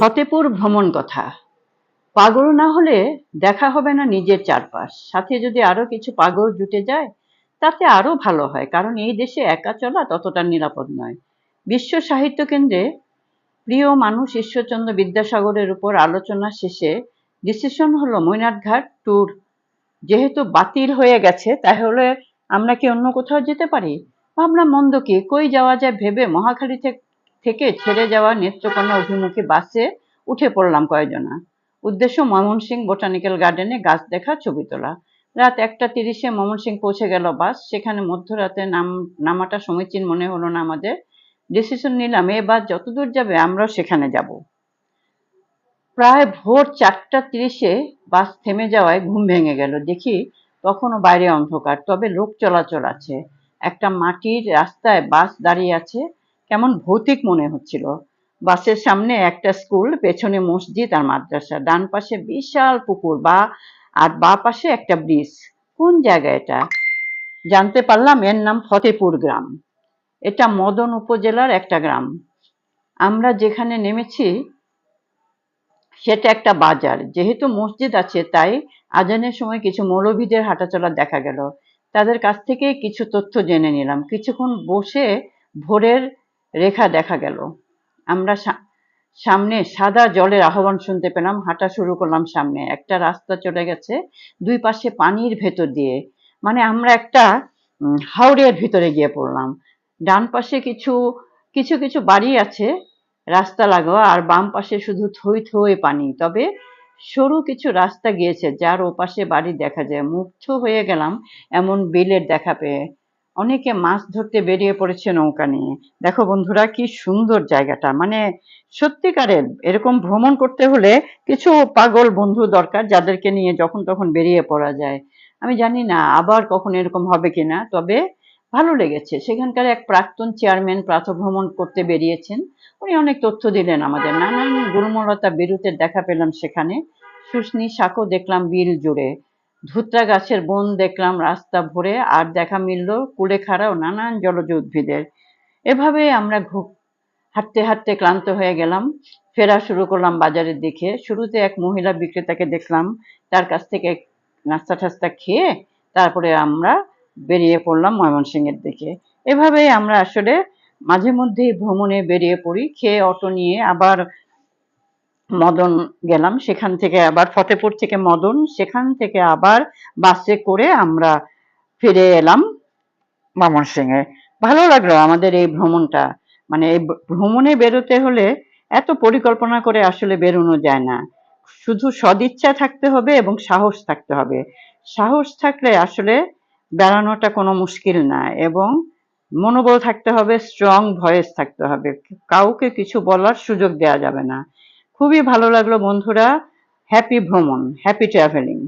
ফতেপুর ভ্রমণ কথা। পাগল না হলে দেখা হবে না নিজের চারপাশ। সাথে যদি আরও কিছু পাগল জুটে যায়, তাতে আরও ভালো হয়, কারণ এই দেশে একা চলা ততটা নিরাপদ নয়। বিশ্ব সাহিত্য কেন্দ্রে প্রিয় মানুষ ঈশ্বরচন্দ্র বিদ্যাসাগরের উপর আলোচনা শেষে ডিসিশন হলো মৈনাটঘাট ট্যুর যেহেতু বাতিল হয়ে গেছে, তাহলে আমরা কি অন্য কোথাও যেতে পারি? ভাবনা মন্দ কি? কই যাওয়া যায় ভেবে মহাখালী থে- থেকে ছেড়ে যাওয়া নেত্রকোনা অভিমুখী বাসে উঠে পড়লাম কয়েকজনা। উদ্দেশ্য ময়মনসিংহ বোটানিক্যাল গার্ডেনে গাছ দেখা ছবি তোলা। রাত একটা তিরিশে ময়মনসিংহ পৌঁছে গেল বাস। সেখানে মধ্যরাতে নাম, নামাটা সমীচীন মনে হলো না আমাদের। ডিসিশন নিলাম, এ বাস যতদূর যাবে আমরাও সেখানে যাব। প্রায় ভোর চারটা তিরিশে বাস থেমে যাওয়ায় ঘুম ভেঙে গেল। দেখি তখনও বাইরে অন্ধকার, তবে লোক চলাচল আছে। একটা মাটির রাস্তায় বাস দাঁড়িয়ে আছে। কেমন ভৌতিক মনে হচ্ছিল। বাসের সামনে একটা স্কুল, পেছনে মসজিদ আর মাদ্রাসা। ডান পাশে বিশাল পুকুর বা, আর বা পাশে একটা ব্রিজ। কোন জায়গা এটা? জানতে পারলাম এর নাম ফতেপুর গ্রাম। এটা মদন উপজেলার একটা গ্রাম। আমরা যেখানে নেমেছি, সেটা একটা বাজার। যেহেতু মসজিদ আছে, তাই আজানের সময় কিছু মৌলভীদের হাঁটাচলা দেখা গেল। তাদের কাছ থেকে কিছু তথ্য জেনে নিলাম। কিছুক্ষণ বসে ভোরের রেখা দেখা গেল। আমরা সামনে সাদা জলের আহ্বান শুনতে পেলাম, হাঁটা শুরু করলাম সামনে। একটা রাস্তা চলে গেছে, দুই পাশে পানির ভেতর দিয়ে। মানে আমরা একটা হাওড়ের ভিতরে গিয়ে পড়লাম। ডান পাশে কিছু কিছু কিছু বাড়ি আছে, রাস্তা লাগোয়া, আর বাম পাশে শুধু থই থই পানি। তবে সরু কিছু রাস্তা গিয়েছে, যার ওপাশে বাড়ি দেখা যায়। মুগ্ধ হয়ে গেলাম এমন বিলের দেখা পেয়ে। অনেকে মাছ ধরতে বেরিয়ে পড়েছে নৌকা নিয়ে। দেখো বন্ধুরা, কি সুন্দর জায়গাটা। মানে সত্যিকারের এরকম ভ্রমণ করতে হলে কিছু পাগল বন্ধু দরকার যাদেরকে নিয়ে যখন তখন বেরিয়ে পড়া যায়। আমি জানি না আবার কখন এরকম হবে কিনা, তবে ভালো লেগেছে। সেখানকার এক প্রাক্তন চেয়ারম্যান প্রাতভ্রমণ করতে বেরিয়েছেন। উনি অনেক তথ্য দিলেন আমাদের। নানান গুরুমলতা বিরুতের দেখা পেলাম সেখানে। শুশনি শাকও দেখলাম বিল জুড়ে। ধুত্রা গাছের বন দেখলাম রাস্তা ভরে, আর দেখা মিলল কুলেখাড়া ও নানান জলজ উদ্ভিদের। এভাবে আমরা হাঁটতে হাঁটতে ক্লান্ত হয়ে গেলাম। ফেরা শুরু করলাম বাজারের দিকে। শুরুতে এক মহিলা বিক্রেতাকে দেখলাম, তার কাছ থেকে নাস্তা টাস্তা খেয়ে তারপরে আমরা বেরিয়ে পড়লাম ময়মনসিংহের দিকে। এভাবে আমরা আসলে মাঝে মধ্যেই ভ্রমণে বেরিয়ে পড়ি, খেয়ে অটো নিয়ে আবার মদন গেলাম, সেখান থেকে আবার ফতেপুর থেকে মদন, সেখান থেকে আবার বাসে করে আমরা ফিরে এলাম ময়মনসিংহে ভালো লাগল আমাদের এই ভ্রমণটা। মানে এই ভ্রমণে বেরোতে হলে এত পরিকল্পনা করে আসলে বেরোনো যায় না। শুধু সদিচ্ছা থাকতে হবে এবং সাহস থাকতে হবে। সাহস থাকলে আসলে বেড়ানোটা কোনো মুশকিল না এবং মনোবল থাকতে হবে স্ট্রং ভয়েস থাকতে হবে। কাউকে কিছু বলার সুযোগ দেওয়া যাবে না। খুবই ভালো লাগল বন্ধুরা। হ্যাপি ভ্রমণ হ্যাপি ট্রাভেলিং